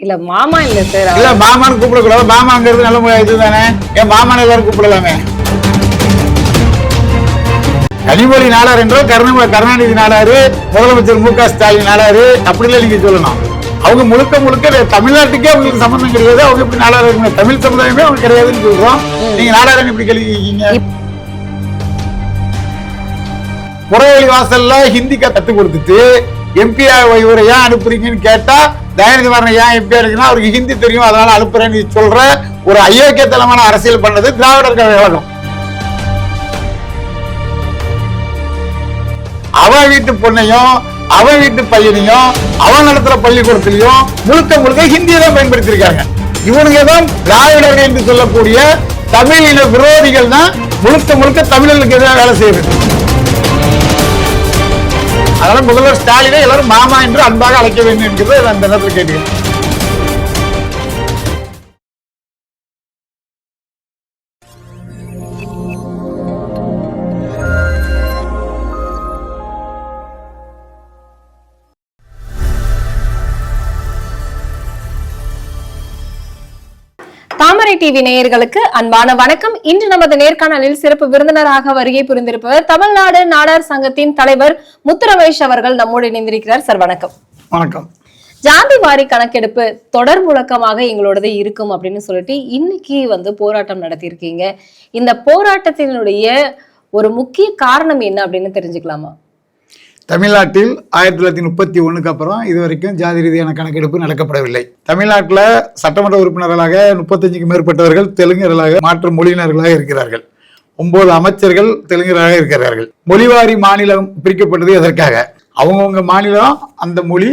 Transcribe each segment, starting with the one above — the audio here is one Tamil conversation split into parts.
இல்ல மாமா இல்ல சார் இல்ல மாமான்னு கூப்பிடக்கூடாது. மாமாங்கிறது நல்ல மு- இதுதானே ஏன் மாமான்னு எல்லாரும் கூப்பிடலாமே? கனிமொழி நாடார் என்றால் கருணா கருணாநிதி நாடாரு முதலமைச்சர் மு க ஸ்டாலின் நாடாரு. அப்படிலாம் நீங்க சொல்லணும். அவங்க முழுக்க முழுக்க தமிழ்நாட்டுக்கே அவங்களுக்கு சம்பந்தம் கிடையாது. அவங்க எப்படி நாடார் தமிழ் சமுதாயமே அவங்க கிடையாதுன்னு சொல்றோம். நீங்க நாடாரன் இப்படி கேள்விக்கீங்க புறவழி வாசல்ல ஹிந்தி கத்து கொடுத்துட்டு எம்பி இவரை ஏன் அனுப்புறீங்கன்னு கேட்டா தயாநிதி ஏன் எம்பி இருக்குன்னா அவருக்கு ஹிந்தி தெரியும் அதனால அனுப்புறேன்னு சொல்ற ஒரு அயோக்கியத்தனமான அரசியல் பண்ணது திராவிடர் கழகம். அவ வீட்டு பொண்ணையும் அவ வீட்டு பையனையும் அவன் நடத்துற பள்ளிக்கூடத்திலையும் முழுக்க முழுக்க ஹிந்தியை தான் பயன்படுத்தியிருக்காங்க. இவனுங்க தான் திராவிடர்கள் என்று சொல்லக்கூடிய தமிழ் இன விரோதிகள் தான் முழுக்க முழுக்க தமிழர்களுக்கு எதிராக வேலை செய்யறது. அதனால முதல்வர் ஸ்டாலினை எல்லாரும் மாமா என்று அன்பாக அழைக்க வேண்டும் என்கிறது அந்த நேரத்தில் கேட்டுக்கிறேன். டிவி நேயர்களுக்கு அன்பான வணக்கம். இன்று நமது நேர்காணலில் சிறப்பு விருந்தினராக வருகை புரிந்திருப்பவர் தமிழ்நாடு நாடார் சங்கத்தின் தலைவர் முத்துரமேஷ் அவர்கள் நம்மோடு இணைந்திருக்கிறார். சார் வணக்கம். வணக்கம். ஜாதி வாரி கணக்கெடுப்பு தொடர் முழக்கமாக எங்களோடது இருக்கும் அப்படின்னு சொல்லிட்டு இன்னைக்கு வந்து போராட்டம் நடத்தியிருக்கீங்க. இந்த போராட்டத்தினுடைய ஒரு முக்கிய காரணம் என்ன அப்படின்னு தெரிஞ்சுக்கலாமா? தமிழ்நாட்டில் ஆயிரத்தி தொள்ளாயிரத்தி முப்பத்தி ஒன்றுக்கு அப்புறம் இது வரைக்கும் ஜாதி ரீதியான கணக்கெடுப்பு நடக்கப்படவில்லை. தமிழ்நாட்டில் சட்டமன்ற உறுப்பினர்களாக முப்பத்தஞ்சுக்கு மேற்பட்டவர்கள் தெலுங்கர்களாக மாற்று மொழியினர்களாக இருக்கிறார்கள். ஒன்பது அமைச்சர்கள் தெலுங்கராக இருக்கிறார்கள். மொழிவாரி மாநிலம் பிரிக்கப்பட்டது எதற்காக? அவங்கவுங்க மாநிலம் அந்த மொழி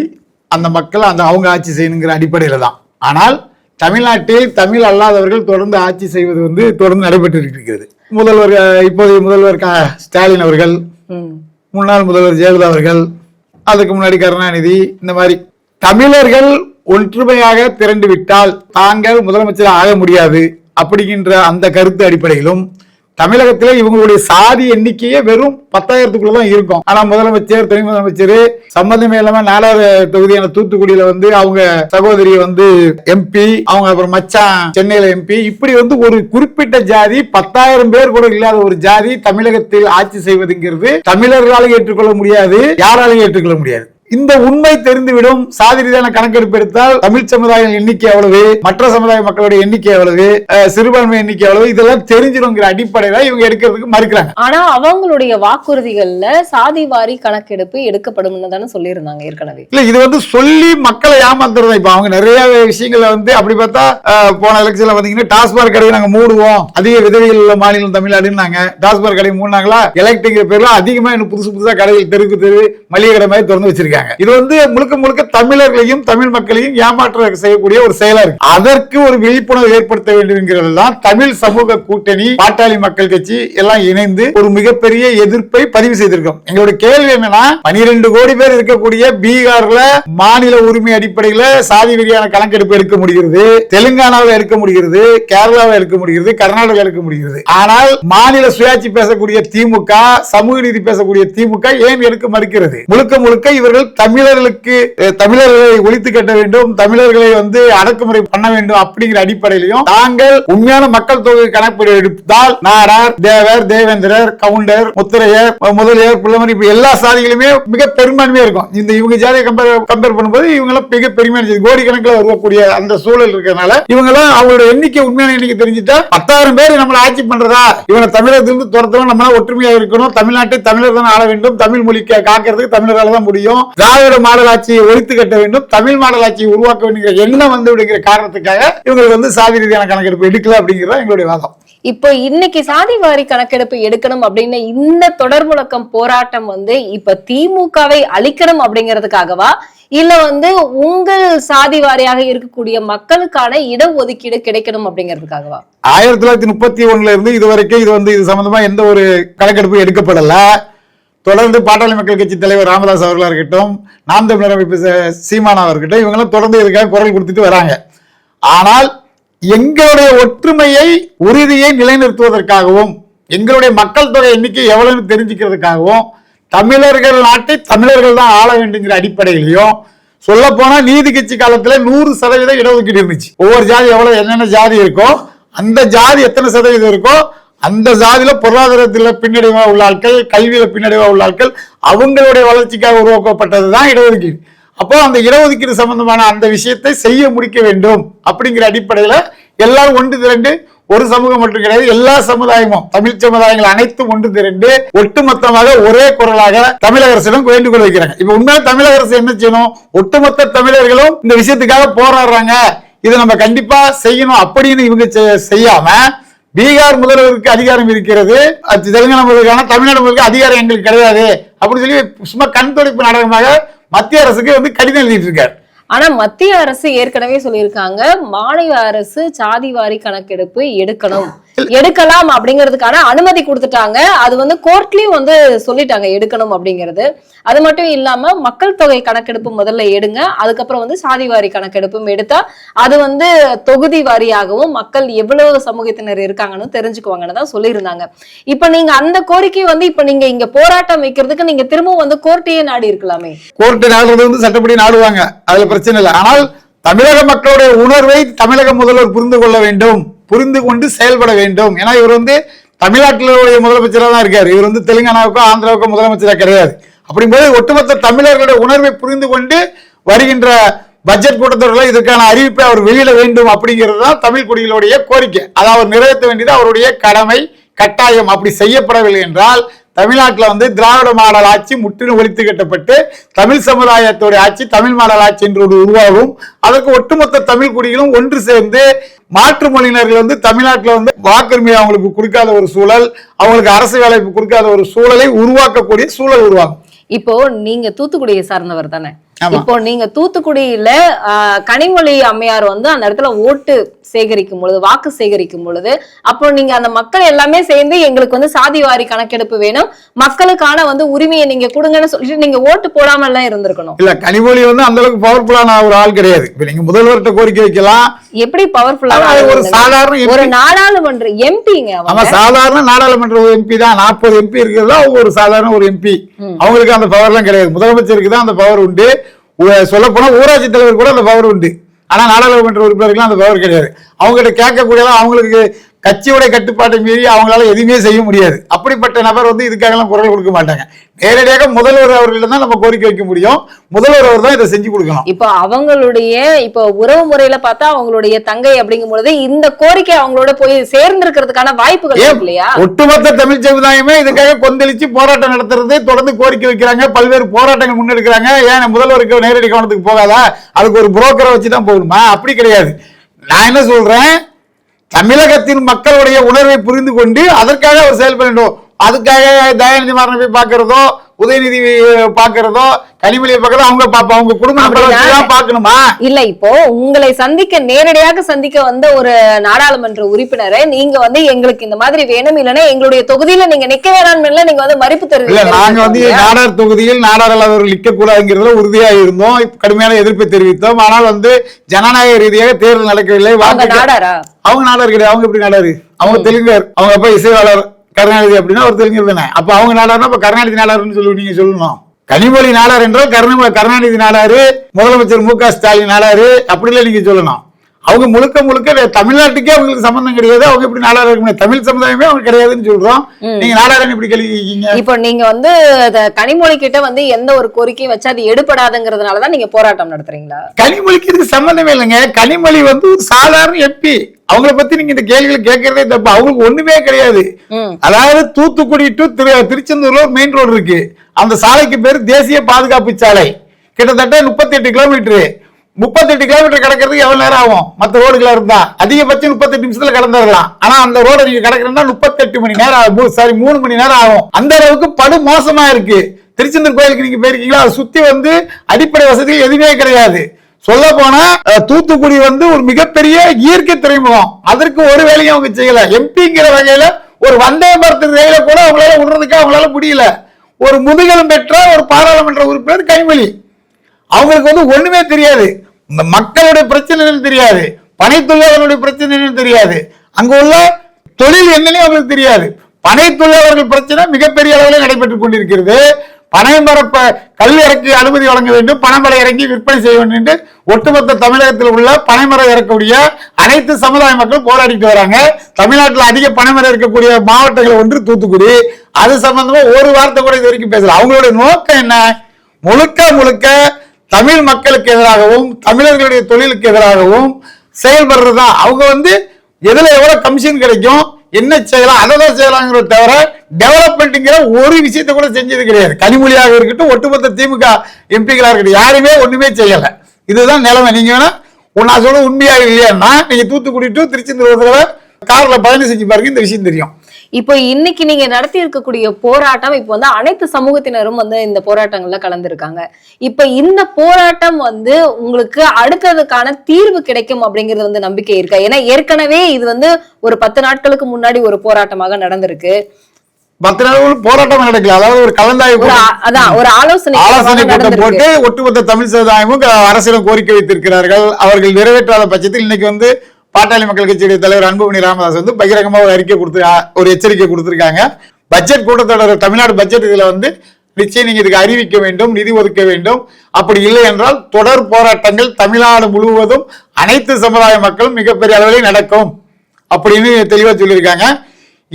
அந்த மக்கள் அந்த அவங்க ஆட்சி செய்யணுங்கிற அடிப்படையில் தான். ஆனால் தமிழ்நாட்டில் தமிழ் அல்லாதவர்கள் தொடர்ந்து ஆட்சி செய்வது வந்து தொடர்ந்து நடைபெற்று இருக்கிறது. முதல்வர் இப்போதைய முதல்வர் க ஸ்டாலின் அவர்கள் முன்னாள் முதல்வர் ஜெயலலிதா அவர்கள் அதுக்கு முன்னாடி கருணாநிதி இந்த மாதிரி தமிழர்கள் ஒற்றுமையாக திரண்டு விட்டால் தாங்கள் முதலமைச்சர் ஆக முடியாது அப்படிங்கின்ற அந்த கருத்து அடிப்படையிலும் தமிழகத்திலே இவங்களுடைய சாதி எண்ணிக்கையே வெறும் பத்தாயிரத்துக்குள்ள தான் இருக்கும். ஆனா முதலமைச்சர் துணை முதலமைச்சர் சம்பந்தமே இல்லாம நாலாவது தொகுதியான தூத்துக்குடியில வந்து அவங்க சகோதரி வந்து எம்பி அவங்க அப்புறம் மச்சான் சென்னையில எம்பி இப்படி வந்து ஒரு குறிப்பிட்ட ஜாதி பத்தாயிரம் பேர் கூட இல்லாத ஒரு ஜாதி தமிழகத்தில் ஆட்சி செய்வதுங்கிறது தமிழர்களாலும் ஏற்றுக்கொள்ள முடியாது யாராலையும் ஏற்றுக்கொள்ள முடியாது. இந்த உண்மை தெரிந்துவிடும். சாதி ரீதியான கணக்கெடுப்பு எடுத்தால் தமிழ் சமுதாய எண்ணிக்கை எவ்வளவு? மற்ற சமுதாய மக்களுடைய எண்ணிக்கை எவ்வளவு? சிறுபான்மை எண்ணிக்கை எவ்வளவு? இதெல்லாம் தெரிஞ்சிடுங்கிற அடிப்படையில இவங்க எடுக்கிறதுக்கு மறுக்கிறாங்க. ஆனா அவங்களுடைய வாக்குறுதிகள்ல சாதி வாரி கணக்கெடுப்பு எடுக்கப்படும் தானே சொல்லியிருந்தாங்க ஏற்கனவே. இல்ல இது வந்து சொல்லி மக்களை ஏமாத்துறது இப்ப? அவங்க நிறைய விஷயங்களை வந்து அப்படி பார்த்தா போன எலெக்ஷன்ல பாத்தீங்கன்னா டாஸ்மாக் கடையை நாங்க மூடுவோம். அதிக விதவைகள் உள்ள மாநிலம் தமிழ்நாடுன்னாங்க. டாஸ்மாக் கடை மூடினாங்களா? எலக்ட்ரிக் பேர்ல அதிகமா இன்னும் புதுசு புதுசா கடைகள் தெருக்கு தெரு மளிகை கடை மாதிரி திறந்து வச்சிருக்காங்க. இது வந்து முழுக்க முழுக்க தமிழர்களையும் தமிழ் மக்களையும் ஏமாற்ற செய்யக்கூடிய ஒரு செயலா இருக்கு. அதற்கு ஒரு விழிப்புணர்வு ஏற்படுத்த வேண்டும் தான் தமிழ் சமூக கூட்டணி பாட்டாளி மக்கள் கட்சி எல்லாம் இணைந்து ஒரு மிகப்பெரிய எதிர்ப்பை பதிவு செய்திருக்கோம். எங்களுடைய கேள்வி என்னன்னா பனிரெண்டு கோடி பேர் இருக்கக்கூடிய பீகார்ல மாநில உரிமை அடிப்படையில சாதி ரீதியான கணக்கெடுப்பு எடுக்க முடிகிறது தெலுங்கானாவில் எடுக்க முடிகிறது கேரளாவில் எடுக்க முடிகிறது கர்நாடகாவில் எடுக்க முடிகிறது. ஆனால் மாநில சுயாட்சி பேசக்கூடிய திமுக சமூக நீதி பேசக்கூடிய திமுக ஏன் எடுக்க மறுக்கிறது? முழுக்க முழுக்க இவர்கள் தமிழர்களுக்கு தமிழர்களை ஒழித்து கட்ட வேண்டும் தமிழர்களை வந்து அடக்குமுறை பண்ண வேண்டும் அப்படிங்கிற அடிப்படையிலையும் நாங்கள் உண்மையான மக்கள் தொகை கணக்கு எடுத்தால் நாடார் தேவர் தேவேந்திரர் கவுண்டர் முத்திரையர் முதலியர் பிள்ளைமணி எல்லா சாதிகளுமே மிக பெரும்பான்மையா இருக்கும். இந்த இவங்க ஜாதியை கம்பேர் கம்பேர் பண்ணும்போது இவங்க எல்லாம் மிக பெருமையான கோடிக்கணக்கில் வரக்கூடிய அந்த சூழல் இருக்கிறதுனால இவங்க எல்லாம் அவங்களோட எண்ணிக்கை உண்மையான எண்ணிக்கை தெரிஞ்சுட்டா பத்தாயிரம் பேர் நம்மளை ஆட்சி பண்றதா? இவனை தமிழகத்திலிருந்து துரத்தணும் நம்ம ஒற்றுமையா இருக்கணும். தமிழ்நாட்டை தமிழர் தான் ஆள வேண்டும். தமிழ் மொழி காக்கிறதுக்கு தமிழர்களால தான் முடியும். திராவிட மாடல் ஆட்சியை ஒழித்து கட்ட வேண்டும் தமிழ் மாடல் ஆட்சியை உருவாக்க வேண்டிய எண்ணம் வந்து விடுங்கிற காரணத்துக்காக இவங்களுக்கு வந்து சாதி ரீதியான கணக்கெடுப்பு எடுக்கல அப்படிங்கிறது எங்களுடைய வாதம். இப்போ இன்னைக்கு சாதி வாரி கணக்கெடுப்பு எடுக்கணும் அப்படின்னு இந்த தொடர் முழக்கம் போராட்டம் வந்து இப்ப திமுகவை அழிக்கணும் அப்படிங்கிறதுக்காகவா? இல்ல வந்து உங்கள் சாதி வாரியாக இருக்கக்கூடிய மக்களுக்கான இடஒதுக்கீடு கிடைக்கணும் அப்படிங்கிறதுக்காகவா? ஆயிரத்தி தொள்ளாயிரத்தி முப்பத்தி ஒண்ணுல இருந்து இது வரைக்கும் இது வந்து இது சம்பந்தமா எந்த ஒரு கணக்கெடுப்பு எடுக்கப்படல. தொடர்ந்து பாட்டாளி மக்கள் கட்சி தலைவர் ராமதாஸ் அவர்களாக இருக்கட்டும் நாம் தமிழர் அமைப்பு ச- இருக்கட்டும் இவங்கெல்லாம் தொடர்ந்து இதுக்காக குரல் கொடுத்துட்டு வராங்க. ஆனால் எங்களுடைய ஒற்றுமையை உறுதியை நிலைநிறுத்துவதற்காகவும் எங்களுடைய மக்கள் தொகை எண்ணிக்கை எவ்வளவுன்னு தெரிஞ்சுக்கிறதுக்காகவும் தமிழர்கள் நாட்டை தமிழர்கள் தான் ஆள வேண்டுங்கிற அடிப்படையிலையும் சொல்ல போனா நீதி கட்சி காலத்துல நூறு சதவீதம் இடஒதுக்கீடு இருந்துச்சு. ஒவ்வொரு ஜாதி எவ்வளவு என்னென்ன ஜாதி இருக்கோ அந்த ஜாதி எத்தனை சதவீதம் இருக்கோ அந்த சாதியில பொருளாதாரத்தில் பின்னடைவா உள்ள ஆட்கள் கல்வியில பின்னடைவா உள்ள ஆட்கள் அவங்களுடைய வளர்ச்சிக்காக உருவாக்கப்பட்டது தான் இடஒதுக்கீடு. அப்போ அந்த இடஒதுக்கீடு சம்பந்தமான அந்த விஷயத்தை செய்ய முடிக்க வேண்டும் அப்படிங்கிற அடிப்படையில எல்லாரும் ஒன்று திரண்டு ஒரு சமூகம் மட்டும் கிடையாது எல்லா சமுதாயமும் தமிழ் சமுதாயங்கள் அனைத்தும் ஒன்று திரண்டு ஒட்டுமொத்தமாக ஒரே குரலாக தமிழக அரசிடம் வேண்டுகோள் வைக்கிறாங்க. இப்ப உண்மையில தமிழக அரசு என்ன செய்யணும்? ஒட்டுமொத்த தமிழர்களும் இந்த விஷயத்துக்காக போராடுறாங்க. இதை நம்ம கண்டிப்பா செய்யணும் அப்படின்னு இவங்க செய்யாம பீகார் முதல்வருக்கு அதிகாரம் இருக்கிறது. அது தெலுங்கானா முதல்வருக்கான தமிழ்நாடு முதல்வருக்கு அதிகாரம் எங்களுக்கு கிடையாது. அப்படின்னு சொல்லி சும்மா கண் துடைப்பு நாடகமாக மத்திய அரசுக்கு வந்து கடிதம் எழுதிட்டு இருக்காரு. ஆனா மத்திய அரசு ஏற்கனவே சொல்லியிருக்காங்க மாநில அரசு சாதிவாரி கணக்கெடுப்பு எடுக்கணும். எடுக்கலாம் அப்படிங்கிறதுக்கான அனுமதி கொடுத்துட்டாங்க. அது வந்து கோர்ட்லயும் வந்து சொல்லிட்டாங்க எடுக்கணும் அப்படிங்கிறது. அது மட்டும் இல்லாம மக்கள் தொகை கணக்கெடுப்பு முதல்ல எடுங்க. அதுக்கப்புறம் வந்து சாதிவாரி கணக்கெடுப்பும் எடுத்தா அது வந்து தொகுதி வாரியாகவும் மக்கள் எவ்வளவு சமூகத்தினர் இருக்காங்கன்னு தெரிஞ்சுக்குவாங்கன்னு தான் சொல்லியிருந்தாங்க. இப்ப நீங்க அந்த கோரிக்கை வந்து இப்ப நீங்க இங்க போராட்டம் வைக்கிறதுக்கு நீங்க திரும்பவும் வந்து கோர்ட்டையே நாடி இருக்கலாமே. கோர்ட்டு நாடுறது வந்து சட்டப்படி நாடுவாங்க. அதுல பிரச்சனை இல்லை. ஆனால் தமிழக மக்களுடைய உணர்வை தமிழக முதல்வர் புரிந்து கொள்ள வேண்டும். புரிந்து கொண்டு செயல்பட வேண்டும். ஏன்னா இவர் வந்து தமிழ்நாட்டிலுடைய முதலமைச்சராக தான் இருக்காரு. இவர் வந்து தெலுங்கானாவுக்கோ ஆந்திராவுக்கோ முதலமைச்சராக கிடையாது. அப்படிங்கும்போது ஒட்டுமொத்த தமிழர்களுடைய உணர்வை புரிந்து கொண்டு வருகின்ற பட்ஜெட் கூட்டத்தொடரில் இதற்கான அறிவிப்பை அவர் வெளியிட வேண்டும் அப்படிங்கிறது தான் தமிழ் குடிகளுடைய கோரிக்கை. அதை அவர் நிறைவேற்ற வேண்டியது அவருடைய கடமை கட்டாயம். அப்படி செய்யப்படவில்லை என்றால் தமிழ்நாட்டில் வந்து திராவிட மாடல் ஆட்சி முற்றிலும் ஒழித்து கட்டப்பட்டு தமிழ் சமுதாயத்துடைய ஆட்சி தமிழ் மாடல் ஆட்சி என்று ஒரு உருவாகும். அதற்கு ஒட்டுமொத்த தமிழ் குடிகளும் ஒன்று சேர்ந்து மாற்று மொழியினர்கள் வந்து தமிழ்நாட்டில் வந்து வாக்குரிமை அவங்களுக்கு கொடுக்காத ஒரு சூழல் அவங்களுக்கு அரசு வேலைப்பு கொடுக்காத ஒரு சூழலை உருவாக்கக்கூடிய சூழல் உருவாகும். இப்போ நீங்க தூத்துக்குடியை சார்ந்தவர் தானே? இப்போ நீங்க தூத்துக்குடியில கனிமொழி அம்மையார் வந்து அந்த இடத்துல ஓட்டு சேகரிக்கும் பொழுது வாக்கு சேகரிக்கும் பொழுது அப்போ நீங்க அந்த மக்கள் எல்லாமே சேர்ந்து எங்களுக்கு வந்து சாதி வாரி கணக்கெடுப்பு வேணும். மக்களுக்கான வந்து உரிமையை நீங்க கொடுங்கன்னு சொல்லிட்டு நீங்க ஓட்டு போடாம எல்லாம் இருந்திருக்கணும். இல்ல கனிமொழி வந்து அந்த அளவுக்கு பவர்ஃபுல்லான ஒரு ஆள் கிடையாது. இப்ப நீங்க முதல்வர்கிட்ட கோரிக்கை வைக்கலாம். எப்படி பவர்ஃபுல்லா அது ஒரு சாதாரண ஒரு. நாடாளுமன்ற எம்பிங்க ஆமா சாதாரண நாடாளுமன்ற எம்பி தான். நாற்பது எம்பி இருக்கிறதுல அவங்க ஒரு சாதாரண ஒரு எம்பி அவங்களுக்கு அந்த பவர்லாம் கிடையாது. முதலமைச்சருக்கு தான் அந்த பவர் உண்டு. சொல்லப்போனால் ஊராட்சி தலைவர் கூட அந்த பவர் உண்டு. ஆனால் நாடாளுமன்ற உறுப்பினருக்குலாம் அந்த பவர் கிடையாது. அவங்ககிட்ட கேட்கக்கூடியதான் அவங்களுக்கு கட்சியோட கட்டுப்பாட்டை மீறி அவங்களால எதுவுமே செய்ய முடியாது. அப்படிப்பட்ட நபர் வந்து இதுக்காகலாம் குரல் கொடுக்க மாட்டாங்க. நேரடியாக முதல்வர் அவர்களிடம் தான் நம்ம கோரிக்கை வைக்க முடியும். முதல்வர் அவர் தான் இதை செஞ்சு கொடுக்கணும். இப்போ அவங்களுடைய இப்போ உறவு முறையில பார்த்தா அவங்களுடைய தங்கை அப்படிங்கும் பொழுது இந்த கோரிக்கை அவங்களோட போய் சேர்ந்திருக்கிறதுக்கான வாய்ப்புகள் இல்லையா? ஒட்டுமொத்த தமிழ் சமுதாயமே இதுக்காக கொந்தளிச்சு போராட்டம் நடத்துறது தொடர்ந்து கோரிக்கை வைக்கிறாங்க. பல்வேறு போராட்டங்கள் முன்னெடுக்கிறாங்க. ஏன் முதல்வருக்கு நேரடி கவனத்துக்கு போகாதா? அதுக்கு ஒரு புரோக்கரை வச்சு தான் போகணுமா? அப்படி கிடையாது. நான் என்ன சொல்றேன்? தமிழகத்தின் மக்களுடைய உணர்வை புரிந்து கொண்டு அதற்காக அவர் செயல்பட வேண்டும். அதுக்காக தயாநிதி மாறனை போய் பார்க்கறதோ உதயநிதி பார்க்கறதோ கனிமொழியை பார்க்கறதோ அவங்க பார்ப்போம் அவங்க குடும்ப நபரை வச்சு தான் பார்க்கணுமா? இல்ல இப்போ உங்களை சந்திக்க நேரடியாக சந்திக்க வந்த ஒரு நாடாளுமன்ற உறுப்பினரை நீங்க வந்து எங்களுக்கு இந்த மாதிரி வேணும் இல்லைன்னா எங்களுடைய தொகுதியில நீங்க நிக்க வேணாம்னு நீங்க வந்து மறுப்பு இல்ல நாங்க வந்து நாடார் தொகுதியில் நாடார் அல்லாதவர்கள் நிற்கக்கூடாதுங்கிறதுல உறுதியா இருந்தோம் கடுமையான எதிர்ப்பை தெரிவித்தோம். ஆனால் வந்து ஜனநாயக ரீதியாக தேர்தல் நடக்கவில்லை. அவங்க நாடாரா? அவங்க நாடார் கிடையாது. அவங்க எப்படி நாடாரு? அவங்க தெலுங்கர். அவங்க அப்பா இசைவாளர். கருணாநிதி அப்படின்னா ஒரு தெலுங்கர் தானே அப்ப அவங்க நாடார்னா அப்ப கருணாநிதி நாடாருன்னு சொல்லி நீங்க சொல்லணும். கனிமொழி நாடார் என்றால் கருணா கருணாநிதி நாடாரு முதலமைச்சர் மு க ஸ்டாலின் நாடாரு அப்படிலாம் நீங்க சொல்லணும். அவங்க முழுக்க முழுக்க தமிழ்நாட்டுக்கே அவங்களுக்கு சம்பந்தம் கிடையாது. அவங்க இருக்க முடியாது. தமிழ் சமுதாயமே அவங்க கிடையாதுன்னு சொல்றோம். நீங்க நாடாரன் இப்படி கேள்வி கேட்கீங்க இப்போ நீங்க வந்து கனிமொழி கிட்ட வந்து எந்த ஒரு கோரிக்கையும் வச்சு அது எடுபடாதுங்கிறதுனாலதான் நீங்க போராட்டம் நடத்துறீங்களா? கனிமொழிக்கு இதுக்கு சம்மந்தமே இல்லைங்க. கனிமொழி வந்து ஒரு சாதாரண எம்பி. அவங்கள பத்தி நீங்க இந்த கேள்விகளை கேட்கறதே தப்பு. அவங்களுக்கு ஒண்ணுமே கிடையாது. அதாவது தூத்துக்குடி டு திரு திருச்செந்தூர்ல மெயின் ரோடு இருக்கு. அந்த சாலைக்கு பேர் தேசிய பாதுகாப்பு சாலை. கிட்டத்தட்ட முப்பத்தி எட்டு கிலோமீட்டர் முப்பத்தெட்டு கிலோமீட்டர் கிடக்கிறதுக்கு எவ்வளவு நேரம் ஆகும்? மற்ற ரோடுகளா இருந்தா. அதிகபட்சம் முப்பத்தெட்டு நிமிஷத்துல கடந்துடலாம். ஆனா அந்த ரோடு நீங்க கிடக்குறதுனா முப்பத்தெட்டு மணி நேரம் ஆகும். சாரி மூணு மணி நேரம் ஆகும். அந்த அளவுக்கு படு மோசமா இருக்கு. திருச்செந்தூர் கோயிலுக்கு நீங்க போயிருக்கீங்களா? அதை சுத்தி வந்து அடிப்படை வசதி எதுவுமே கிடையாது. சொல்ல போனா தூத்துக்குடி வந்து ஒரு மிகப்பெரிய இயற்கை துறைமுகம். அதற்கு ஒரு வேலையும் அவங்க செய்யல. எம்பிங்கிற வகையில ஒரு வந்தே பாரத் ரயில கூட அவங்களால விடுறதுக்கு அவங்களால முடியல. ஒரு முதுகலம் பெற்ற ஒரு பாராளுமன்ற உறுப்பினர் கைமொழி அவங்களுக்கு வந்து ஒண்ணுமே தெரியாது. மக்களுடைய பிரச்சனைன்னு தெரியாது. பனை தொழிலாளர்களுடைய பிரச்சனைன்னு தெரியாது. அங்க உள்ள தொழில் என்னன்னு அவங்களுக்கு தெரியாது. பனை தொழிலாளர்கள் பிரச்சனை மிகப்பெரிய அளவில் நடைபெற்றுக் கொண்டிருக்கிறது. பனை மரப்ப கல் இறக்கி அனுமதி வழங்க வேண்டும். பனைமரம் இறங்கி விற்பனை செய்ய வேண்டும் என்று ஒட்டுமொத்த தமிழகத்தில் உள்ள பனைமரம் இறக்கக்கூடிய அனைத்து சமுதாய மக்கள் போராடிட்டு வராங்க. தமிழ்நாட்டில் அதிக பனைமரம் இருக்கக்கூடிய மாவட்டங்கள் ஒன்று தூத்துக்குடி. அது சம்பந்தமா ஒரு வார்த்தை கூட இது வரைக்கும் பேசல. அவங்களுடைய நோக்கம் என்ன? முழுக்க முழுக்க தமிழ் மக்களுக்கு எதிராகவும் தமிழர்களுடைய தொழிலுக்கு எதிராகவும் செயல்படுறதுதான் அவங்க வந்து எதுல எவ்வளவு கமிஷன் கிடைக்கும் என்ன செய்யலாம் அதை தான் செய்யலாங்கிறத தவிர டெவலப்மெண்ட்டுங்கிற ஒரு விஷயத்தை கூட செஞ்சது கிடையாது. கனிமொழியாக இருக்கட்டும் ஒட்டுமொத்த திமுக எம்பிகளாக இருக்கட்டும் யாருமே ஒண்ணுமே செய்யல. இதுதான் நிலைமை. நீங்க வேணா உன் நான் சொல்ல உண்மையாக இல்லையான்னா நீங்க தூத்துக்குடி டு திருச்செந்தூர் காரில் பயணம் செஞ்சு பாருங்க இந்த விஷயம் தெரியும். இப்போ இன்னைக்கு நீங்க நடத்தி இருக்கக்கூடிய போராட்டம் இப்போ வந்து அனைத்து சமூகத்தினரும் வந்து இந்த போராட்டங்கள்ல கலந்துருக்காங்க. இப்ப இந்த போராட்டம் வந்து உங்களுக்கு அடுத்ததுக்கான தீர்வு கிடைக்கும் அப்படிங்கிறது வந்து நம்பிக்கை இருக்கா? ஏன்னா ஏற்கனவே இது வந்து ஒரு பத்து நாட்களுக்கு முன்னாடி ஒரு போராட்டமாக நடந்திருக்கு. பத்து நாள் போராட்டம் நடக்கல. அதாவது ஒரு கலந்தாய்வு அதான் ஒரு ஆலோசனை ஆலோசனை கூட்டம் போட்டு ஒட்டுமொத்த தமிழ் சமுதாயமும் அரசிடம் கோரிக்கை வைத்திருக்கிறார்கள். அவர்கள் நிறைவேற்றாத பட்சத்தில் இன்னைக்கு வந்து பாட்டாளி மக்கள் கட்சியுடைய தலைவர் அன்புமணி ராமதாஸ் வந்து பகிரங்கமாக ஒரு அறிக்கை கொடுத்து ஒரு எச்சரிக்கை கொடுத்துருக்காங்க. பட்ஜெட் கூட்டத்தொடர் தமிழ்நாடு பட்ஜெட் இதில் வந்து நிச்சயம் நீங்கள் இதுக்கு அறிவிக்க வேண்டும் நிதி ஒதுக்க வேண்டும். அப்படி இல்லை என்றால் தொடர் போராட்டங்கள் தமிழ்நாடு முழுவதும் அனைத்து சமுதாய மக்களும் மிகப்பெரிய அளவில் நடக்கும் அப்படின்னு தெளிவாக சொல்லியிருக்காங்க.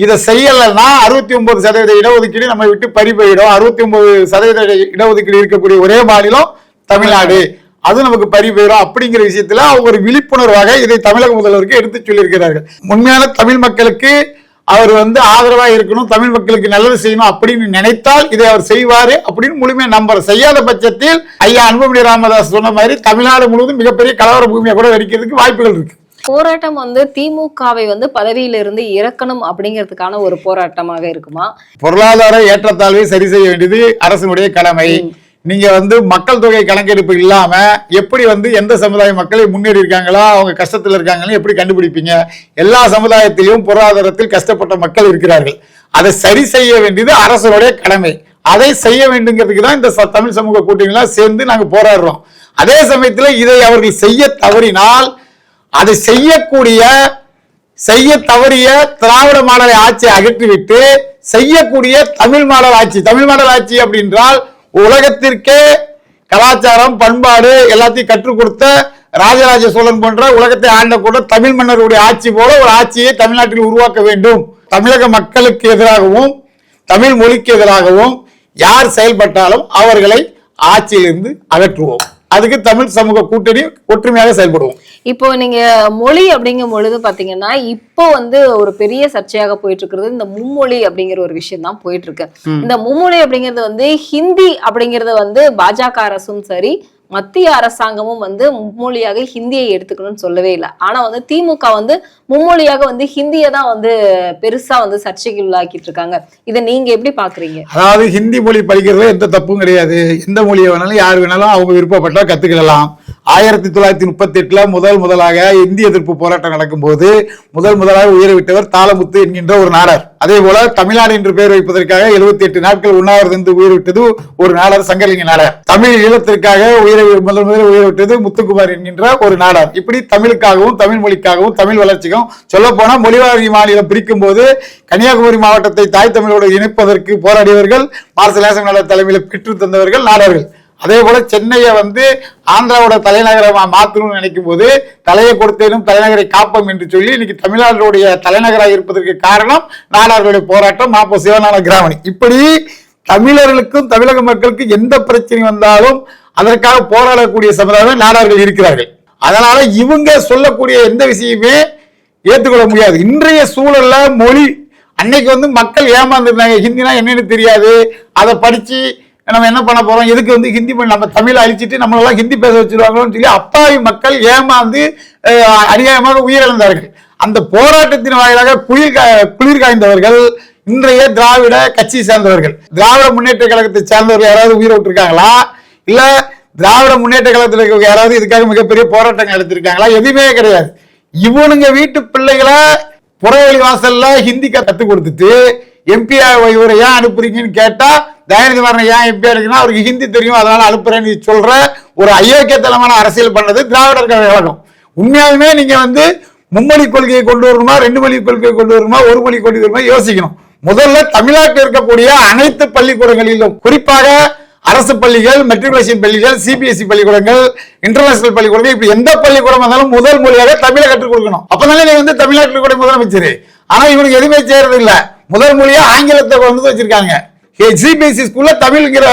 இதை செய்யலைன்னா அறுபத்தி ஒன்பது சதவீத இடஒதுக்கீடு நம்ம விட்டு பறி போயிடும் அறுபத்தி ஒன்பது சதவீத இடஒதுக்கீடு இருக்கக்கூடிய ஒரே மாநிலம் தமிழ்நாடு. அது நமக்கு பறி போயிடும் அப்படிங்கிற விஷயத்துல அவங்க ஒரு விழிப்புணர்வாக இதை தமிழக முதல்வருக்கு எடுத்து சொல்லியிருக்கிறார்கள். உண்மையான தமிழ் மக்களுக்கு அவர் வந்து ஆதரவா இருக்கணும் தமிழ் மக்களுக்கு நல்லது செய்யணும் அப்படின்னு நினைத்தால் இதை அவர் செய்வாரு அப்படின்னு முழுமையா நம்புற செய்யாத பட்சத்தில் ஐயா அன்புமணி ராமதாஸ் சொன்ன மாதிரி தமிழ்நாடு முழுவதும் மிகப்பெரிய கலவர பூமியை கூட வெடிக்கிறதுக்கு வாய்ப்புகள் இருக்கு. போராட்டம் வந்து திமுகவை வந்து பதவியிலிருந்து இறக்கணும் அப்படிங்கிறதுக்கான ஒரு போராட்டமாக இருக்குமா? பொருளாதார ஏற்றத்தாழ்வை சரி செய்ய வேண்டியது அரசினுடைய கடமை. நீங்க வந்து மக்கள் தொகை கணக்கெடுப்பு இல்லாம எப்படி வந்து எந்த சமுதாய மக்களை முன்னேறி இருக்காங்களா அவங்க கஷ்டத்தில் இருக்காங்களோ எப்படி கண்டுபிடிப்பீங்க? எல்லா சமுதாயத்திலையும் பொருளாதாரத்தில் கஷ்டப்பட்ட மக்கள் இருக்கிறார்கள். அதை சரி செய்ய வேண்டியது அரசனுடைய கடமை. அதை செய்ய வேண்டுங்கிறதுக்கு தான் இந்த ச- தமிழ் சமூக கூட்டணிலாம் சேர்ந்து நாங்கள் போராடுறோம். அதே சமயத்தில் இதை அவர்கள் செய்ய தவறினால் அதை செய்யக்கூடிய செய்ய தவறிய திராவிட மாடல் ஆட்சியை அகற்றிவிட்டு செய்யக்கூடிய தமிழ் மாடல் ஆட்சி. தமிழ் மாடல் ஆட்சி அப்படின்றால் உலகத்திற்கே கலாச்சாரம் பண்பாடு எல்லாத்தையும் கற்றுக் கொடுத்த ராஜராஜ சோழன் போன்ற உலகத்தை ஆண்ட கூட தமிழ் மன்னருடைய ஆட்சி போல ஒரு ஆட்சியை தமிழ்நாட்டில் உருவாக்க வேண்டும். தமிழக மக்களுக்கு எதிராகவும் தமிழ் மொழிக்கு எதிராகவும் யார் செயல்பட்டாலும் அவர்களை ஆட்சியிலிருந்து அகற்றுவோம். அதுக்கு தமிழ் சமூக கூட்டணி ஒற்றுமையாக செயல்படுவோம். இப்போ நீங்க மொழி அப்படிங்கும் பொழுது பாத்தீங்கன்னா இப்போ வந்து ஒரு பெரிய சர்ச்சையாக போயிட்டு இருக்கிறது இந்த மும்மொழி அப்படிங்கிற ஒரு விஷயம் தான் போயிட்டு இருக்கு இந்த மும்மொழி அப்படிங்கிறது வந்து ஹிந்தி அப்படிங்கறத வந்து பாஜக அரசும் சரி மத்திய அரசாங்கமும் வந்து மும்மொழியாக ஹிந்தியை எடுத்துக்கணும்னு சொல்லவே இல்லை. ஆனா வந்து திமுக வந்து மும்மொழியாக வந்து ஹிந்தியை தான் வந்து பெருசா வந்து சர்ச்சைக்கு உள்ளாக்கிட்டு இருக்காங்க. இதை நீங்க எப்படி பாக்குறீங்க? அதாவது ஹிந்தி மொழி படிக்கிறதுல எந்த தப்பும் கிடையாது. எந்த மொழியை வேணாலும் யார் வேணாலும் அவங்க விருப்பப்பட்டா கத்துக்கிடலாம். ஆயிரத்தி தொள்ளாயிரத்தி முப்பத்தி எட்டுல முதல் முதலாக இந்திய எதிர்ப்பு போராட்டம் நடக்கும்போது முதல் முதலாக உயிரிவிட்டவர் தாளமுத்து என்கின்ற ஒரு நாடர். அதே போல தமிழ்நாடு என்று பெயர் வைப்பதற்காக 78 எட்டு நாட்கள் உண்ணாவிரதம் இருந்து ஒரு நாடர் சங்கலிங்க நாடர். தமிழ் ஈழத்திற்காக உயிரை முதல் முதலில் உயர்விட்டது முத்துக்குமார் என்கின்ற ஒரு நாடார். இப்படி தமிழுக்காகவும் தமிழ் மொழிக்காகவும் தமிழ் வளர்ச்சிக்கும் சொல்ல போனால் மொழிவாரி மாநிலம் பிரிக்கும் போது கன்னியாகுமரி மாவட்டத்தை தாய் தமிழோடு இணைப்பதற்கு போராடியவர்கள் மார்சலேசன் தலைமையில் பெற்று தந்தவர்கள் நாடார்கள். அதே போல சென்னையை வந்து ஆந்திராவோட தலைநகரமா மாற்றணும்னு நினைக்கும் போது தலையை கொடுத்தேனும் தலைநகரை காப்போம் என்று சொல்லி இன்னைக்கு தமிழ்நாடுடைய தலைநகராக இருப்பதற்கு காரணம் நாடார்களுடைய போராட்டம். மாப்போ சிவநாத கிராமணி. இப்படி தமிழர்களுக்கும் தமிழக மக்களுக்கும் எந்த பிரச்சனை வந்தாலும் அதற்காக போராடக்கூடிய சமுதாயம் நாடார்கள் இருக்கிறார்கள். அதனால இவங்க சொல்லக்கூடிய எந்த விஷயமே ஏற்றுக்கொள்ள முடியாது. இன்றைய சூழல்ல மொழி அன்னைக்கு வந்து மக்கள் ஏமாந்துருந்தாங்க ஹிந்தினா என்னன்னு தெரியாது. அதை படிச்சு நம்ம என்ன பண்ண போறோம்? எதுக்கு வந்து ஹிந்தி நம்ம தமிழை அழிச்சிட்டு நம்மளெல்லாம் ஹிந்தி பேச வச்சிருவாங்களோன்னு சொல்லி அப்பாவி மக்கள் ஏமாந்து அநியாயமாக உயிரிழந்தார்கள். அந்த போராட்டத்தின் வாயிலாக குளிர் கா- குளிர் காய்ந்தவர்கள் இன்றைய திராவிட கட்சி சேர்ந்தவர்கள். திராவிட முன்னேற்ற கழகத்தை சேர்ந்தவர்கள் யாராவது உயிரை விட்டுருக்காங்களா? இல்ல திராவிட முன்னேற்ற கழகத்தில் இருக்கவங்க யாராவது இதுக்காக மிகப்பெரிய போராட்டங்கள் எடுத்திருக்காங்களா? எதுவுமே கிடையாது. இவனுங்க வீட்டு பிள்ளைகளை புறவழி வாசல்ல ஹிந்தி கத்து கொடுத்துட்டு எம்பிஆர் இவரை ஏன் அனுப்புறீங்கன்னு கேட்டா தயாநிதி மாறன் ஏன் எம்பிஆர் இருக்குன்னா அவருக்கு ஹிந்தி தெரியும் அதனால அனுப்புறேன்னு சொல்ற ஒரு அயோக்கியத்தனமான அரசியல் பண்ணது திராவிடர் கழகம். உண்மையாலுமே நீங்க வந்து மும்மொழி கொள்கையை கொண்டு வரணுமா ரெண்டு மொழி கொள்கையை கொண்டு வரணுமா ஒரு மொழி கொண்டு வரணுமா யோசிக்கணும். முதல்ல தமிழ்நாட்டில் இருக்கக்கூடிய அனைத்து பள்ளிக்கூடங்களிலும் குறிப்பாக அரசு பள்ளிகள் மெட்ரிகுலேஷன் பள்ளிகள் சிபிஎஸ்சி பள்ளிக்கூடங்கள் இன்டர்நேஷனல் பள்ளிக்கூடங்கள் இப்படி எந்த பள்ளிக்கூடம் வந்தாலும் முதல் மொழியாக தமிழை கற்றுக் கொடுக்கணும். அப்பதானே நீ வந்து தமிழ்நாட்டில் கூட முதலமைச்சர். ஆனா இவனுக்கு எதுவுமே செய்யறது இல்ல முதல் மொழியா ஆங்கிலத்தை வந்து வச்சிருக்காங்க. சிபிஎஸ்சி ஸ்கூல்ல தமிழ்ங்கிற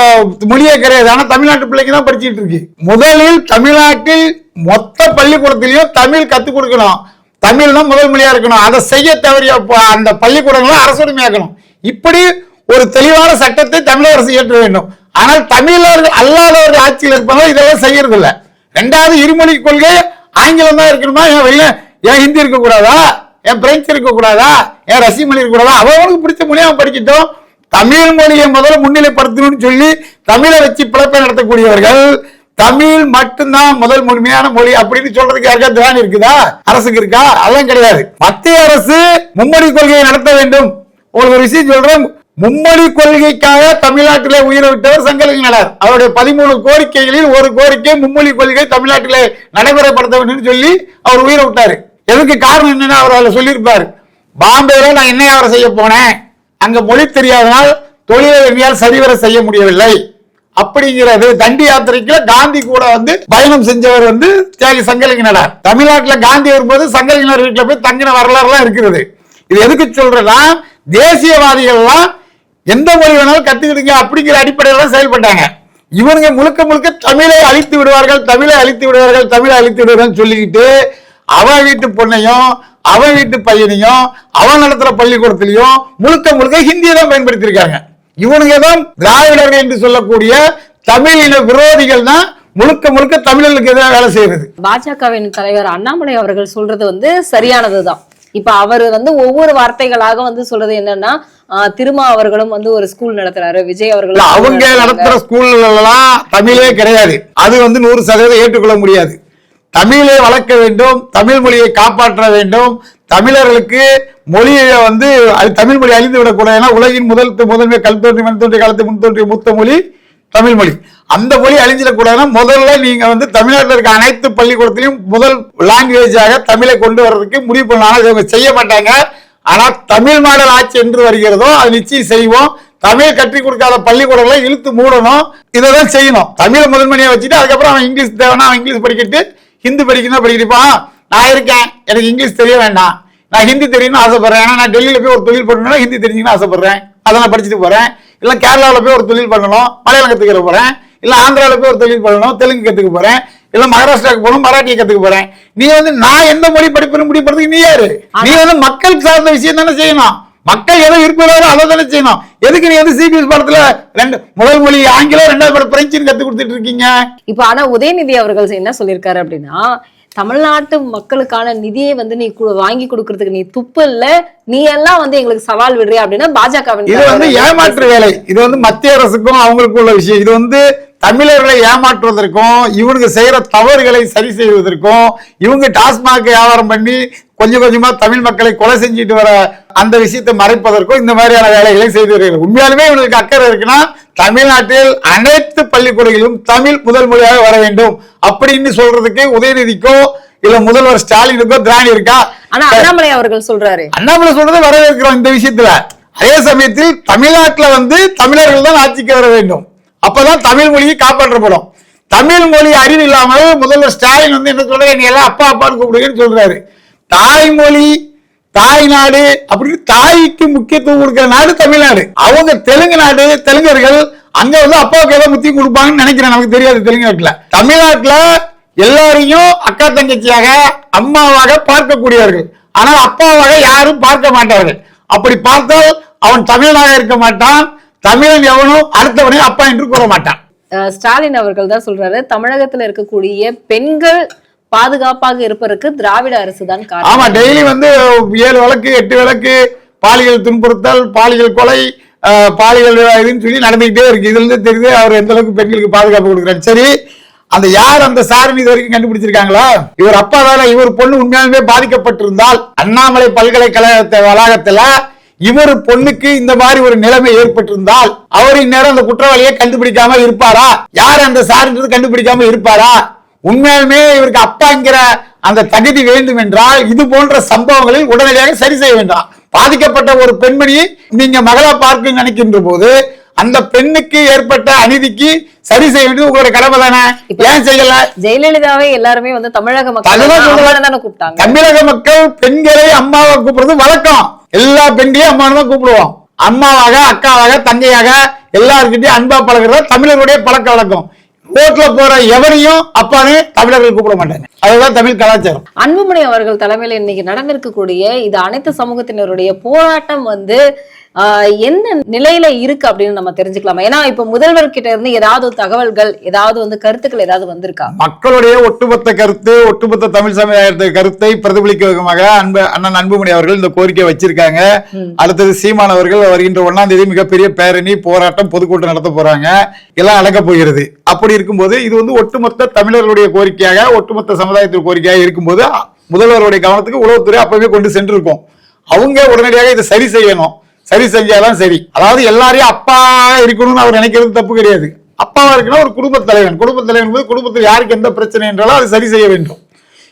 மொழியே கிடையாது. ஆனா தமிழ்நாட்டு பிள்ளைங்க தான் படிச்சுட்டு இருக்கு. முதலில் தமிழ்நாட்டில் மொத்த பள்ளிக்கூடத்திலையும் தமிழ் கத்துக் கொடுக்கணும். தமிழ் தான் முதல் மொழியா இருக்கணும். அதை செய்ய தவறிய அந்த பள்ளிக்கூடங்களும் அரசுரிமையாக்கணும் இப்படி ஒரு தெளிவான சட்டத்தை தமிழக அரசு இயற்ற வேண்டும். ஆனால் தமிழர்கள் அல்லாதவர்கள் ஆட்சியில் இருப்பதால் இதெல்லாம் செய்யறது இல்ல ரெண்டாவது இருமொழி கொள்கை ஆங்கிலம் தான் இருக்கணுமா? என் வெளில? ஏன் ஹிந்தி இருக்கக்கூடாதா? என் பிரெஞ்சு இருக்கக்கூடாதா? என் ரஷ்ய மொழி இருக்கக்கூடாதா? அவங்களுக்கு பிடிச்ச மொழியை அவன் படிக்கட்டும். தமிழ் மொழியை முதல்ல முன்னிலைப்படுத்தணும்னு சொல்லி தமிழை வச்சு பிழப்பை நடத்தக்கூடியவர்கள் தமிழ் மட்டும்தான் முதல் முழுமையான மொழி அப்படின்னு சொல்றதுக்கு யாருக்கா திராணி இருக்குதா? அரசுக்கு இருக்கா? அதெல்லாம் கிடையாது. மத்திய அரசு மும்மொழி கொள்கையை நடத்த வேண்டும். உங்களுக்கு ஒரு விஷயம் சொல்றேன். மும்மொழி கொள்கைக்காக தமிழ்நாட்டிலே உயிரை விட்டவர் சங்கலிங்கனார் அவருடைய பதிமூணு கோரிக்கைகளில் ஒரு கோரிக்கை மும்மொழி கொள்கை தமிழ்நாட்டிலே நடைமுறைப்படுத்த வேண்டும் சொல்லி அவர் உயிரை விட்டாரு. எதுக்கு காரணம் என்னன்னு அவர் அதில் சொல்லியிருப்பார். பாம்பேல நான் என்ன வியாபாரம் செய்ய போனேன். அங்க மொழி தெரியாதனால் தொழிலை என்னால் சரிவர செய்ய முடியவில்லை. அப்படிங்கிறது தண்டி யாத்திரைக்கு காந்தி கூட வந்து பயணம் செஞ்சவர் வந்து தியாகி சங்கலிங்கனார் தமிழ்நாட்டில் காந்தி வரும்போது சங்கலிங்கனார் வீட்டில் போய் தங்கின வரலாறுலாம் இருக்கிறது இது எதுக்கு சொல்றேன்னா தேசியவாதிகள்லாம் எந்த மொழி வேணாலும் கத்துக்கிடுங்க அப்படிங்கிற அடிப்படையில் தான் செயல்பட்டாங்க. இவனுங்க முழுக்க முழுக்க தமிழை அழித்து விடுவார்கள் தமிழை அழித்து விடுவார்கள் தமிழை அழித்து விடுவார்கள் சொல்லிக்கிட்டு அவன் வீட்டு பொண்ணையும் அவன் வீட்டு பையனையும் அவன் நடத்துற பள்ளிக்கூடத்திலையும் முழுக்க முழுக்க ஹிந்தியை தான் பயன்படுத்தியிருக்காங்க. இவனுங்க தான் திராவிடர்கள் என்று சொல்லக்கூடிய தமிழின விரோதிகள் தான் முழுக்க முழுக்க தமிழர்களுக்கு எதிராக வேலை செய்யறது. பாஜகவின் தலைவர் அண்ணாமலை அவர்கள் சொல்றது வந்து சரியானதுதான். இப்ப அவர் வந்து ஒவ்வொரு வார்த்தைகளாக வந்து சொல்றது என்னன்னா திருமா அவர்களும் வந்து ஒரு ஸ்கூல் நடத்துறாரு விஜய் அவர்களும் school அவங்க. நடத்துற ஸ்கூல்ல எல்லாம் தமிழே கிடையாது. அது வந்து நூறு சதவீதம் ஏற்றுக்கொள்ள முடியாது. தமிழை வளர்க்க வேண்டும் தமிழ் மொழியை காப்பாற்ற வேண்டும். தமிழர்களுக்கு மொழியை வந்து அது தமிழ் மொழி அழிந்து விடக்கூடாது ஏன்னா உலகின் முதல் முதன்மை கல் தோன்றி மண் தோன்றி காலத்து முன் தோன்றிய மூத்த மொழி தமிழ் மொழி. அந்த மொழி அழிஞ்சிடக்கூடாதுன்னா முதல்ல நீங்க வந்து தமிழ்நாட்டில் இருக்க அனைத்து பள்ளிக்கூடத்திலையும் முதல் லாங்குவேஜாக தமிழை கொண்டு வர்றதுக்கு முடிவு பண்ணலாம். ஆனா இவங்க செய்ய மாட்டாங்க. ஆனால் தமிழ் மாடல் ஆட்சி என்று வருகிறதோ அது நிச்சயம் செய்வோம். தமிழ் கற்றுக் கொடுக்காத பள்ளிக்கூடங்களை இழுத்து மூடணும். இதை தான் செய்யணும். தமிழை முதன்மணியா வச்சுட்டு அதுக்கப்புறம் அவன் இங்கிலீஷ் தேவைன்னா அவன் இங்கிலீஷ் படிக்கிட்டு ஹிந்தி படிக்கணும் படிக்கிறப்பான் நான் இருக்கேன். எனக்கு இங்கிலீஷ் தெரிய வேண்டாம். நான் ஹிந்தி தெரியணும்னு ஆசைப்படுறேன். ஏன்னா நான் டெல்லியில் போய் ஒரு தொழில் பண்ணணும்னா ஹிந்தி தெரிஞ்சுக்கணும்னு ஆசைப்படுறேன். அதை நான் படிச்சுட்டு போகிறேன் இல்ல கேரளாவில் போய் ஒரு தொழில் பண்ணணும் மலையாளம் கத்துக்கிற போறேன் இல்ல ஆந்திரால போய் ஒரு தொழில் பண்ணணும் தெலுங்கு கத்துக்க போறேன் இல்ல மகாராஷ்டிராவுக்கு போகணும் மராட்டியை கத்துக்க போறேன். நீ வந்து நான் எந்த மொழி படிப்புன்னு முடிவு பண்றதுக்கு நீ யாரு? நீ வந்து மக்கள் சார்ந்த விஷயம் தானே செய்யணும். மக்கள் எதை விரும்புகிறாரோ அதை தானே செய்யணும். எதுக்கு நீ வந்து சிபிஎஸ் படத்துல ரெண்டு முதல் மொழி ஆங்கிலம் ரெண்டாவது படம் பிரெஞ்சுன்னு கத்து கொடுத்துட்டு இருக்கீங்க? இப்ப ஆனா உதயநிதி அவர்கள் என்ன சொல்லியிருக்காரு அப்படின்னா தமிழ்நாட்டு மக்களுக்கான நிதியை வந்து நீ வாங்கி கொடுக்கறதுக்கு நீ துப்பு இல்ல நீ எல்லாம் வந்து எங்களுக்கு சவால் விடுறியா அப்படின்னா பாஜகவின் இது வந்து ஏமாற்று வேலை. இது வந்து மத்திய அரசுக்கும் அவங்களுக்கும் உள்ள விஷயம். இது வந்து தமிழர்களை ஏமாற்றுவதற்கும் இவனுங்க செய்யற தவறுகளை சரி செய்வதற்கும் இவங்க டாஸ்மாக் வியாபாரம் பண்ணி கொஞ்சம் கொஞ்சமா தமிழ் மக்களை கொலை செஞ்சுட்டு வர அந்த விஷயத்தை மறைப்பதற்கும் இந்த மாதிரியான வேலைகளை செய்து வருகிறார்கள். உண்மையாலுமே இவங்களுக்கு அக்கறை இருக்குன்னா தமிழ்நாட்டில் அனைத்து பள்ளிக்கூடங்களிலும் தமிழ் முதல் மொழியாக வர வேண்டும். அப்படின்னு சொல்றதுக்கு உதயநிதிக்கோ இல்ல முதல்வர் ஸ்டாலினுக்கோ திராணி இருக்கா? ஆனா அண்ணாமலை அவர்கள் சொல்றாரு. அண்ணாமலை சொல்றதை வரவேற்கிறோம் இந்த விஷயத்துல. அதே சமயத்தில் தமிழ்நாட்டுல வந்து தமிழர்கள் தான் ஆட்சிக்கு வர வேண்டும். அப்பதான் தமிழ் மொழியை காப்பாற்றப்படும். தமிழ் மொழி அறிவு இல்லாமல் முதல்வர் ஸ்டாலின் வந்து என்ன சொல்றாரு? நீ எல்லாம் அப்பா அப்பான்னு கூப்பிடுங்கன்னு சொல்றாரு. தாய்மொழி தாய் நாடு அப்படின்னு தாய்க்கு முக்கியத்துவம் கொடுக்கிற நாடு தமிழ்நாடு. அவங்க தெலுங்கு நாடு தெலுங்கர்கள் அங்க வந்து அப்பாவுக்கு ஏதோ முத்தியம் கொடுப்பாங்கன்னு நினைக்கிறேன். நமக்கு தெரியாது தெலுங்கு நாட்டுல. தமிழ்நாட்டுல எல்லாரையும் அக்கா தங்கச்சியாக அம்மாவாக பார்க்கக்கூடியவர்கள். ஆனால் அப்பாவாக யாரும் பார்க்க மாட்டார்கள். அப்படி பார்த்தால் அவன் தமிழனாக இருக்க மாட்டான். தமிழன் எவனும் அடுத்தவனையும் அப்பா என்று கூற மாட்டான். ஸ்டாலின் அவர்கள் தான் சொல்றாரு தமிழகத்துல இருக்கக்கூடிய பெண்கள் பாதுகாப்பாக இருப்பதற்கு திராவிட அரசு தான் ஆமா டெய்லி வந்து ஏழு வழக்கு எட்டு வழக்கு பாலியல் துன்புறுத்தல் பாலியல் கொலை பாலியல் இதுன்னு சொல்லி நடந்துகிட்டே இருக்கு. இதுல இருந்து தெரியுது அவர் எந்த அளவுக்கு பெண்களுக்கு பாதுகாப்பு கொடுக்குறாரு. சரி அந்த யார் அந்த சாரணி இது வரைக்கும் கண்டுபிடிச்சிருக்காங்களா? இவர் அப்பா வேலை இவர் பொண்ணு உண்மையாலுமே பாதிக்கப்பட்டிருந்தால் அண்ணாமலை பல்கலைக்கழகத்தை வளாகத்துல இவர் பொண்ணுக்கு இந்த மாதிரி ஒரு நிலைமை ஏற்பட்டிருந்தால் அவர் இந்நேரம் அந்த குற்றவாளியை கண்டுபிடிக்காம இருப்பாரா? யார் அந்த சார்ன்றது கண்டுபிடிக்காம இருப்பாரா? உண்மையாலுமே இவருக்கு அப்பாங்கிற அந்த தகுதி வேண்டும் என்றால் இது போன்ற சம்பவங்களில் உடனடியாக சரி செய்ய வேண்டாம். பாதிக்கப்பட்ட ஒரு பெண்மணியை நீங்க மகளா பார்க்க நினைக்கின்ற போது அந்த பெண்ணுக்கு ஏற்பட்ட அநீதிக்கு சரி செய்ய வேண்டியது உங்களுடைய கடமை தானே? ஏன் செய்யல? ஜெயலலிதாவே எல்லாருமே வந்து தமிழக மக்கள் தமிழக மக்கள் பெண்களை அம்மாவை கூப்பிடுறது வழக்கம். எல்லா பெண்களையும் அம்மான்னு தான் கூப்பிடுவோம். அம்மாவாக அக்காவாக தங்கையாக எல்லாருக்கிட்டையும் அன்பா பழகுறது தமிழர்களுடைய பழக்க வழக்கம். ரோட்ல போற எவரையும் அப்பான்னு தமிழர்கள் கூப்பிட மாட்டாங்க. அதுதான் தமிழ் கலாச்சாரம். அன்புமணி அவர்கள் தலைமையில இன்னைக்கு நடந்திருக்கக்கூடிய இது அனைத்து சமூகத்தினருடைய போராட்டம் வந்து எந்த நிலையில இருக்கு அப்படின்னு நம்ம தெரிஞ்சுக்கலாமா? ஏன்னா இப்ப முதல்வர் கிட்ட இருந்து ஏதாவது தகவல்கள் ஏதாவது வந்து கருத்துக்கள் ஏதாவது வந்திருக்கா? மக்களுடைய ஒட்டுமொத்த கருத்து ஒட்டுமொத்த தமிழ் சமுதாயத்து கருத்தை பிரதிபலிக்கும் விதமாக அன்பு அண்ணன் அன்புமணி அவர்கள் இந்த கோரிக்கை வச்சிருக்காங்க. அடுத்தது சீமான் அவர்கள் வருகின்ற ஒண்ணாம் தேதி மிகப்பெரிய பேரணி போராட்டம் பொதுக்கூட்டம் நடத்த போறாங்க. எல்லாம் நடக்க போகிறது. அப்படி இருக்கும்போது இது வந்து ஒட்டுமொத்த தமிழர்களுடைய கோரிக்கையாக ஒட்டுமொத்த சமுதாயத்தின் கோரிக்கையாக இருக்கும்போது முதல்வருடைய கவனத்துக்கு உளவுத்துறை அப்பவே கொண்டு சென்றிருக்கோம். அவங்க உடனடியாக இதை சரி செய்யணும். சரி செஞ்சாதான் சரி. அதாவது எல்லாரையும் அப்பா இருக்கணும்னு அவர் நினைக்கிறது தப்பு கிடையாது. அப்பாவா இருக்குன்னா ஒரு குடும்ப தலைவன். குடும்ப தலைவன் போது குடும்பத்தில் யாருக்கு எந்த பிரச்சனை என்றாலும் அதை சரி செய்ய வேண்டும்.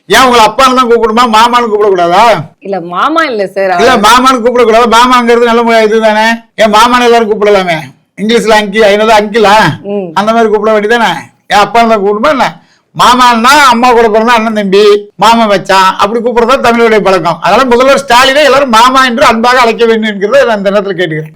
ஏன் உங்களை அப்பான்னு தான் கூப்பிடுமா மாமான்னு கூப்பிடக்கூடாதா? இல்ல மாமா இல்ல சார். இல்ல மாமான்னு கூப்பிடக்கூடாது? மாமாங்கிறது நல்ல இதுதானே? ஏன் மாமான்னு எல்லாரும் கூப்பிடலாமே? இங்கிலீஷ்ல அங்கி ஐநூறு அங்கிலா. அந்த மாதிரி கூப்பிட வேண்டியதானே ஏன் அப்பான்னு தான் கூப்பிடுமா என்ன? மாமான்னா அம்மா கூட பிறந்தா அண்ணன் தம்பி மாமா வச்சான் அப்படி கூப்பிடுறதா தமிழுடைய பழக்கம். அதனால முதல்வர் ஸ்டாலினை எல்லாரும் மாமா என்று அன்பாக அழைக்க வேண்டும் என்கிறத நான் இந்த நேரத்தில் கேட்டுக்கிறேன்.